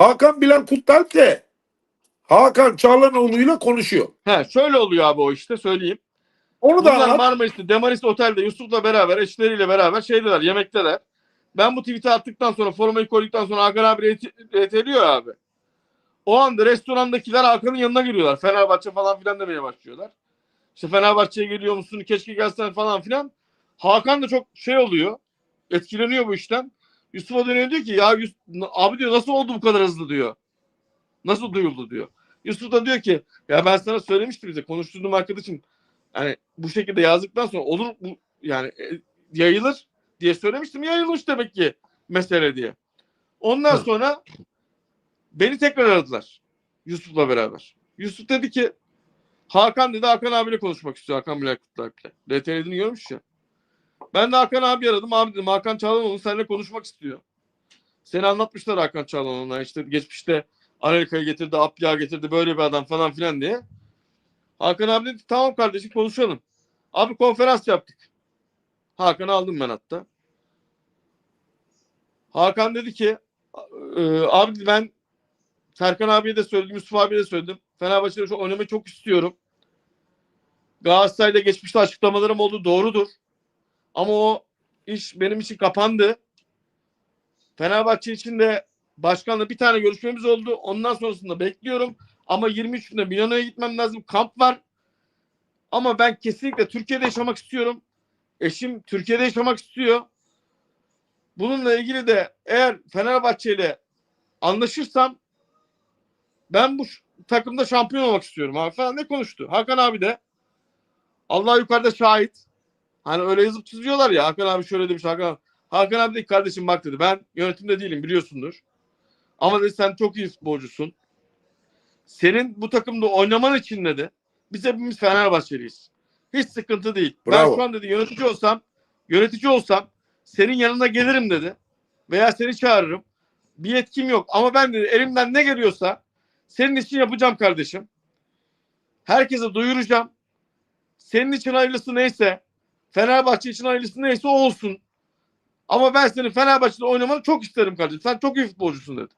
Hakan Bilen Kuttalp de Hakan Çağlanoğlu'yla konuşuyor. He, şöyle oluyor abi o işte söyleyeyim. Onu da Bunlar anlat. Marmaris'te Demaris Otel'de Yusuf'la beraber eşleriyle beraber şeydeler yemekteler. Ben bu tweet'i attıktan sonra formayı koyduktan sonra Hakan abi ret- reteliyor abi. O anda restorandakiler Hakan'ın yanına giriyorlar. Fenerbahçe falan filan demeye başlıyorlar. İşte Fenerbahçe'ye geliyor musun? Keşke gelsen falan filan. Hakan da çok şey oluyor. Etkileniyor bu işten. Yusuf'a dönüyor diyor ki ya Yus- abi diyor nasıl oldu bu kadar hızlı diyor. Nasıl duyuldu diyor. Yusuf da diyor ki ya ben sana söylemiştim bize konuştuğum arkadaşım yani bu şekilde yazdıktan sonra olur bu yani e, yayılır diye söylemiştim yayılmış demek ki mesele diye. Ondan Hı. sonra beni tekrar aradılar Yusuf'la beraber. Yusuf dedi ki Hakan dedi Hakan abiyle konuşmak istiyor Hakan Bilal Kutlualp'le. RTR'ini görmüş ya. Ben de Hakan abi aradım. Abi dedim Hakan Çağlanoğlu seninle konuşmak istiyor. Seni anlatmışlar Hakan Çağlanoğlu'na işte geçmişte Amerika'ya getirdi, Apya getirdi böyle bir adam falan filan diye. Hakan abi dedi tamam kardeşim konuşalım. Abi konferans yaptık. Hakan'ı aldım ben hatta. Hakan dedi ki "Ee, abi ben Serkan abiye de söyledim, Yusuf abiye de söyledim. Fenerbahçe'de çok oynamayı çok istiyorum. Galatasaray'da geçmişte açıklamalarım oldu doğrudur. Ama o iş benim için kapandı. Fenerbahçe için de başkanla bir tane görüşmemiz oldu. Ondan sonrasında bekliyorum. Ama 23'ünde Milano'ya gitmem lazım. Kamp var. Ama ben kesinlikle Türkiye'de yaşamak istiyorum. Eşim Türkiye'de yaşamak istiyor. Bununla ilgili de eğer Fenerbahçe ile anlaşırsam ben bu takımda şampiyon olmak istiyorum abi falan ne konuştu. Hakan abi de Allah yukarıda şahit. Hani öyle yazıp çiziyorlar ya Hakan abi şöyle demiş Hakan. Hakan abi dedi kardeşim bak dedi ben yönetimde değilim biliyorsundur. Ama dedi sen çok iyi futbolcusun. Senin bu takımda oynaman için dedi. Biz hepimiz Fenerbahçeliyiz. Hiç sıkıntı değil. Bravo. Ben şu an dedi yönetici olsam, yönetici olsam senin yanına gelirim dedi. Veya seni çağırırım. Bir yetkim yok ama ben dedi elimden ne geliyorsa senin için yapacağım kardeşim. Herkese duyuracağım. Senin için hayırlısı neyse, Fenerbahçe için hayırlısı neyse olsun. Ama ben senin Fenerbahçe'de oynamanı çok isterim kardeşim. Sen çok iyi futbolcusun dedi.